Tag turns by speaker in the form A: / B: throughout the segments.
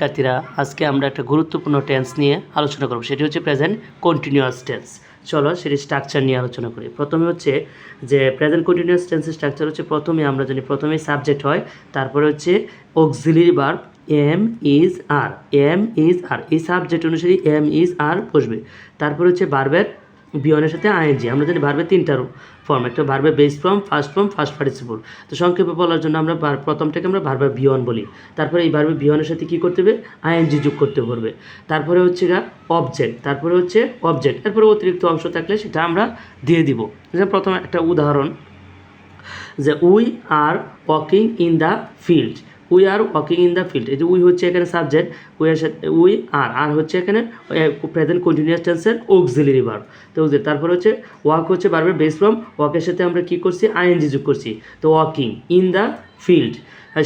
A: শিক্ষার্থীরা, আজকে আমরা একটা গুরুত্বপূর্ণ টেন্স নিয়ে আলোচনা করব। সেটি হচ্ছে প্রেজেন্ট কন্টিনিউয়াস টেন্স চলো সেটি স্ট্রাকচার নিয়ে আলোচনা করি। প্রথমে হচ্ছে যে প্রেজেন্ট কন্টিনিউয়াস টেন্সের স্ট্রাকচার হচ্ছে প্রথমে আমরা জানি প্রথমে সাবজেক্ট হয়, তারপরে হচ্ছে auxiliary bar am is are am is are এই সাবজেক্ট অনুসারে এম ইজ আর বসবে। তারপরে হচ্ছে বারবের বিয়নের সাথে আইএনজি। আমরা জানি ভার্বের তিনটা ফর্ম একটা ভার্বের base form first form first participle তো সংক্ষেপে বলার জন্য আমরা প্রথমটাকে আমরা ভার্বের বিয়ন বলি। তারপরে এই ভার্বের বিয়নের সাথে কী করতে হবে? আইএনজি যোগ করতে পারবে তারপরে হচ্ছে গা অবজেক্ট তারপরে হচ্ছে অবজেক্ট এরপরে অতিরিক্ত অংশ থাকলে সেটা আমরা দিয়ে দিব। প্রথমে একটা উদাহরণ, যে we are walking in the field we are walking in the field এই যে উই হচ্ছে এখানে subject we are we are are হচ্ছে এখানে প্রেজেন্ট কন্টিনিউয়াস টেন্সের অক্সিলারি ভার্ব তো তারপরে হচ্ছে ওয়াক হচ্ছে বারবার বেস ফ্রম ওয়াকের সাথে আমরা কি করছি? আইএনজি যোগ করছি। তো walking in the field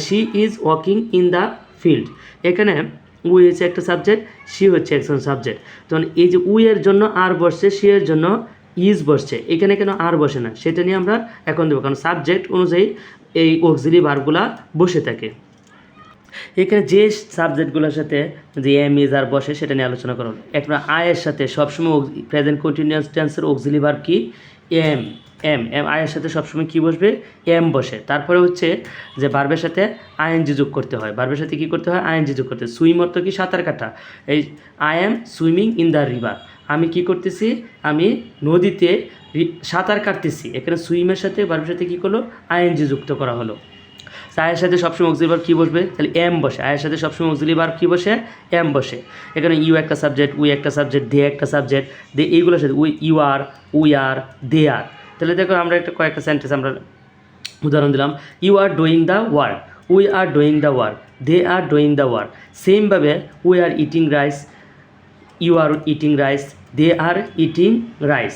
A: she is walking in the field এখানে উই হচ্ছে একটা সাবজেক্ট সি হচ্ছে একজন সাবজেক্ট তখন এই যে উই এর জন্য আর বসছে সি এর জন্য ইজ বসছে। এখানে কেন আর বসে না? সেটা নিয়ে আমরা এখন দেবো। কারণ সাবজেক্ট অনুযায়ী এই অক্সিলি বারগুলা বসে থাকে। এখানে যে সাবজেক্টগুলোর সাথে যে এম ইজ আর বসে সেটা নিয়ে আলোচনা করুন। একটা আয়ের সাথে সবসময় প্রেজেন্ট কন্টিনিউয়াস টেন্সের অক্সিলি ভার্ব কি? এম এম এম, আয়ের সাথে সবসময় কি বসবে? এম বসে। তারপরে হচ্ছে যে বার্বের সাথে আইএনজি যোগ করতে হয়। বার্বের সাথে কি করতে হয়? আইএনজি যোগ করতে সুইম অর্থ কি? সাঁতার কাটা। এই I am swimming in the river আমি কি করতেছি? আমি নদীতে সাঁতার কাটতেছি। এখানে সুইমের সাথে বার্বের সাথে কি করল? আইএনজি যুক্ত করা হলো। আয়ের সাথে সবসময় অক্সিলি বার কী বসবে? তাহলে এম বসে। আয়ের সাথে সবসময় অক্সিলি বার কী বসে? এম বসে। এখানে ইউ একটা সাবজেক্ট উই একটা সাবজেক্ট দে একটা সাবজেক্ট দে এইগুলোর সাথে we you are we are they are তাহলে দেখো আমরা একটা কয়েকটা সেন্টেন্স আমরা উদাহরণ দিলাম। You are doing the work we are doing the work they are doing the work সেমভাবে we are eating rice you are eating rice they are eating rice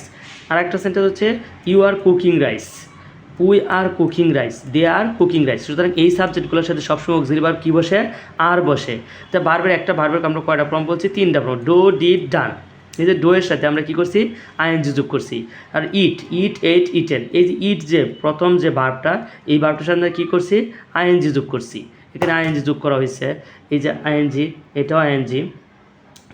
A: আর একটা সেন্টেন্স হচ্ছে you are cooking rice we are cooking rice, they are cooking rice. সুতরাং এই সাবজেক্টগুলোর সাথে সবসময় অক্সিলি বার কী বসে? আর বসে। তা বারবার একটা বারবার আমরা কয়টা ফর্ম বলছি? তিনটা ফর্ম ডো, ডিড, ডান। এই যে ডো এর সাথে আমরা কী করছি? আইএনজি যোগ করছি। আর ইট ইট, এইট, ইটেন। এই যে ইট যে প্রথম যে বার্বটা এই বার্বটার সাথে আমরা কী করছি? আইএনজি যোগ করছি। এখানে আইএনজি যোগ করা হয়েছে। এই যে আইএনজি, এটাও আইএনজি।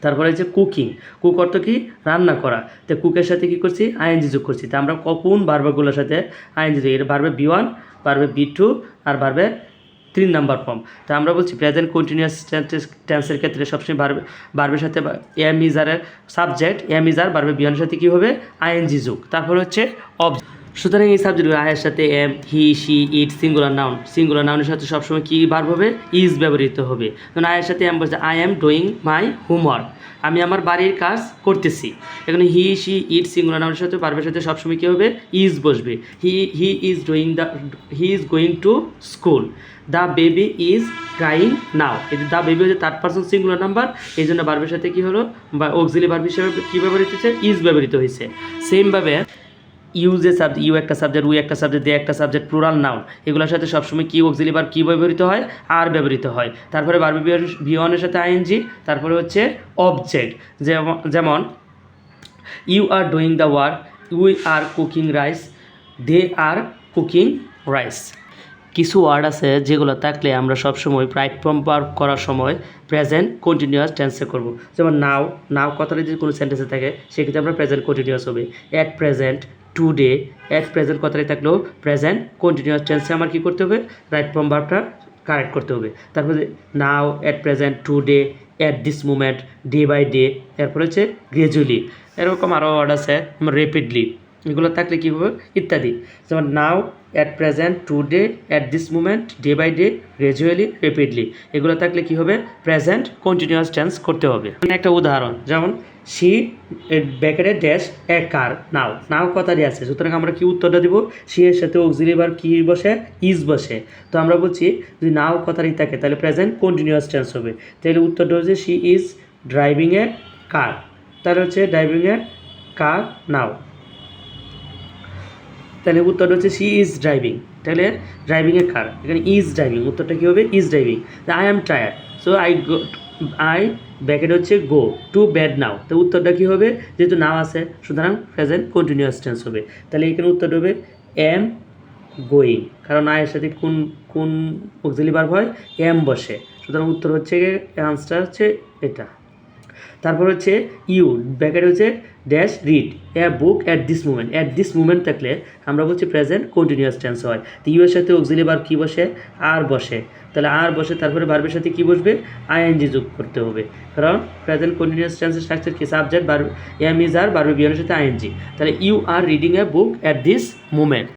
A: তারপরে হচ্ছে কুকিং কুক অর্থ কি? রান্না করা। তো কুকের সাথে কি করছি? আইএনজি যোগ করছি। তা আমরা কখন বারবারগুলোর সাথে আইএনজি যোগ এটা বারবে বি ওয়ান বারবে বি টু আর বারবে তিন নাম্বার ফর্ম তা আমরা বলছি প্রেজেন্ট কন্টিনিউয়াস টেন্সের ক্ষেত্রে সবসময় বারবে বারবের সাথে এম ইজারের সাবজেক্ট এম ইজার বারবে বিয়নের সাথে কী হবে? আইএনজি যোগ। তারপর হচ্ছে অব সুতরাং এই সাবজেক্টগুলো আয়ের সাথে am he she it singular noun singular নাউনের সাথে সবসময় কী ভার্ব হবে? ইজ ব্যবহৃত হবে। কারণ আয়ের সাথে এম বলছে I am doing my homework আমি আমার বাড়ির কাজ করতেছি। এখানে হি সি ইট সিঙ্গুলার নাউনের সাথে ভার্বের সাথে সবসময় কী হবে? ইজ বসবে। He he is doing the he is going to school the baby is crying now এই দ্য বেবি হচ্ছে থার্ড পার্সন সিঙ্গুলার নাম্বার এই জন্য বার্বের সাথে কী হলো? বা অক্সিলি বার্ব হিসেবে কী ব্যবহৃত হয়েছে? ইজ ব্যবহৃত হয়েছে। সেমভাবে ইউ যে সাবজেক্ট ইউ একটা সাবজেক্ট উই একটা সাবজেক্ট দে একটা সাবজেক্ট প্লুরাল নাউন এগুলোর সাথে সবসময় কি অক্সিলি বার কী ব্যবহৃত হয়? আর ব্যবহৃত হয়। তারপরে বারবি বিয়নের সাথে আইএনজি তারপরে হচ্ছে অবজেক্ট যেমন যেমন you are doing the work we are cooking rice they are cooking rice কিছু ওয়ার্ড আছে যেগুলো থাকলে আমরা সবসময় রাইট ফর্ম পার্ক করার সময় প্রেজেন্ট কন্টিনিউয়াস টেন্সে করব। যেমন নাও নাও কথাটা যদি কোনো সেন্টেন্সে থাকে, সেক্ষেত্রে আমরা প্রেজেন্ট কন্টিনিউয়াস হবে। At present today at present কথাটাই থাকলেও প্রেজেন্ট কন্টিনিউয়াস টেন্সে আমার কী করতে হবে? রাইট ফর্ম ভার্বটা কারেক্ট করতে হবে। তারপরে now at present today at this moment day by day এরপর হচ্ছে গ্রেজুয়ালি এরকম আরও ওয়ার্ড আছে রেপিডলি এগুলো থাকলে কী হবে? ইত্যাদি। যেমন now at present today at this moment day by day gradually rapidly এগুলো থাকলে কী হবে? প্রেজেন্ট কন্টিনিউয়াস টেন্স করতে হবে। একটা উদাহরণ, যেমন সি ব্যাকেটে ড্যাশ এ, কার। নাও নাও কথাটি আছে। সুতরাং আমরা কি উত্তরটা দিব? সি এর সাথে অক্সিলি বার কি বসে? ইজ বসে। তো আমরা বলছি, যদি নাও কথাটি থাকে, তাহলে প্রেজেন্ট কন্টিনিউয়াস টেন্স হবে। তাহলে উত্তরটা হচ্ছে she is driving a car তাহলে হচ্ছে ড্রাইভিং এ কার নাও তাহলে উত্তরটা হচ্ছে সি ইজ ড্রাইভিং তাহলে ড্রাইভিংয়ের কার এখানে ইজ ড্রাইভিং উত্তরটা কী হবে? Is driving I am tired so I I bracket হচ্ছে গো টু ব্যাড নাও তো উত্তরটা কী হবে? যেহেতু নাও আছে, সুতরাং প্রেজেন্ট কন্টিনিউয়াস টেন্স হবে। তাহলে এখানে উত্তরটা হবে এম গোয়িং কারণ আয়ের সাথে কোন কোন অক্সিলি ভার্ব হয়? এম বসে। সুতরাং উত্তর হচ্ছে অ্যান্সার হচ্ছে এটা। তারপর হচ্ছে ইউ ব্যাকেট হচ্ছে dash read a book at this moment at this moment থাকলে আমরা বলছি প্রেজেন্ট কন্টিনিউয়াস টেন্স হয়। তো ইউ এর সাথে অক্সিলি বার কী বসে? আর বসে। তাহলে আর বসে, তারপরে বার্বের সাথে কী বসবে? আইএনজি যোগ করতে হবে। কারণ প্রেজেন্ট কন্টিনিউয়াস টেন্সের স্ট্রাকচার কি? সাবজেক্ট বার এম ইজ আর বার্বে বিয়নের সাথে আইএনজি তাহলে you are reading a book at this moment